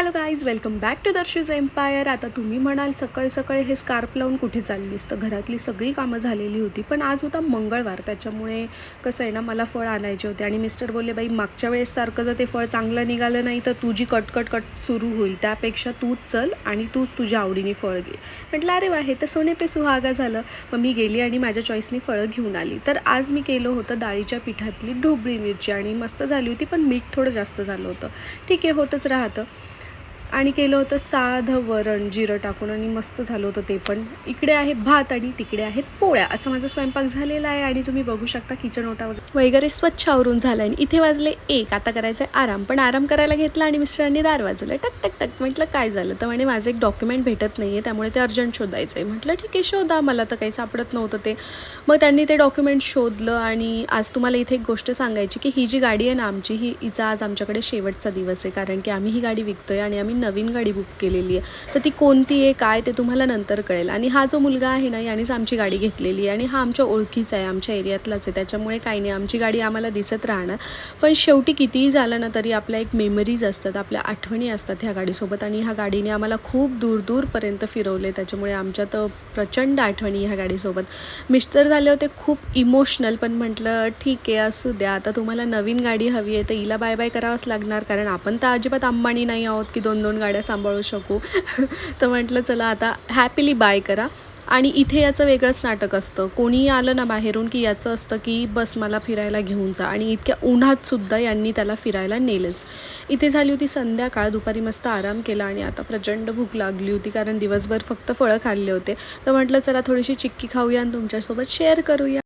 Hello guys welcome back to Darshi's empire आता तुम्ही म्हणाल सकाळी सकाळी हे स्कार्प लावून कुठे चाललीस? तर घरातली सगळी कामं झालेली होती. पण आज होता मंगळवार. त्याच्यामुळे कसं आहे ना मला फळ आणायचे होते. आणि मिस्टर बोलले बाई मागच्या वेळेससारखं जर ते फळ चांगलं निघालं नाही तर तुझी कटकट कट सुरू होईल. त्यापेक्षा तूच चल आणि तूच तुझ्या आवडीने फळ घे. म्हटलं अरे वा हे तर सोने पे सुहागा झालं. मग मी गेली आणि माझ्या चॉईसनी फळं घेऊन आली. तर आज मी केलं होतं डाळीच्या पिठातली ढोबळी मिरची आणि मस्त झाली होती पण मीठ थोडं जास्त झालं होतं. ठीक आहे होतच राहतं. आणि केलं होतं साधं वरण जिरं टाकून आणि मस्त झालं होतं ते पण. इकडे आहे भात आणि तिकडे आहेत पोळ्या. असं माझा स्वयंपाक झालेला आहे आणि तुम्ही बघू शकता किचन ओटा वगैरे. वगैरे स्वच्छ आवरून झालं आणि इथे वाजले एक. आता करायचं आहे आराम. पण आराम करायला घेतला आणि मिस्टरांनी दार वाजवलं. टक टक टक. म्हटलं काय झालं? तर म्हणे माझं एक डॉक्युमेंट भेटत नाही आहे त्यामुळे ते अर्जंट शोधायचं आहे म्हटलं ठीक आहे शोधा. मला तर काही सापडत नव्हतं ते. मग त्यांनी ते डॉक्युमेंट शोधलं आणि आज तुम्हाला इथे एक गोष्ट सांगायची की ही जी गाडी आहे ना आमची ही हिचा आज आमच्याकडे शेवटचा दिवस आहे. कारण की आम्ही ही गाडी विकतोय आणि आम्ही नवीन गाडी बुक केलेली आहे. तर ती कोणती आहे काय ते तुम्हाला नंतर कळेल. आणि हा जो मुलगा आहे ना यानेच आमची गाडी घेतलेली आहे. आणि हा आमच्या ओळखीचा आहे आमच्या एरियातलाच आहे. त्याच्यामुळे काही नाही आमची गाडी आम्हाला दिसत राहणार. पण शेवटी कितीही झालं ना तरी आपल्या एक मेमरीज असतात आपल्या आठवणी असतात ह्या गाडीसोबत. आणि ह्या गाडीने आम्हाला खूप दूर दूरपर्यंत फिरवले त्याच्यामुळे आमच्या तर प्रचंड आठवणी ह्या गाडीसोबत. मिस्टर झाले होते खूप इमोशनल पण म्हटलं ठीक आहे असू द्या. आता तुम्हाला नवीन गाडी हवी आहे तर हिला बाय बाय करावंच लागणार. कारण आपण तर अजिबात अंबानी नाही आहोत की दोन दोन गाड्या सांभाळू शकू. तर म्हटलं चला आता हॅपीली बाय करा. आणि इथे याचं वेगळंच नाटक असतं. कोणीही आलं ना बाहेरून की याचं असतं की बस मला फिरायला घेऊन जा. आणि इतक्या उन्हात सुद्धा यांनी त्याला फिरायला नेलंच. इथे झाली होती संध्याकाळ दुपारी मस्त आराम केला आणि आता प्रचंड भूक लागली होती कारण दिवसभर फक्त फळं खाल्ले होते. तर म्हटलं चला थोडीशी चिक्की खाऊया आणि तुमच्यासोबत शेअर करूया.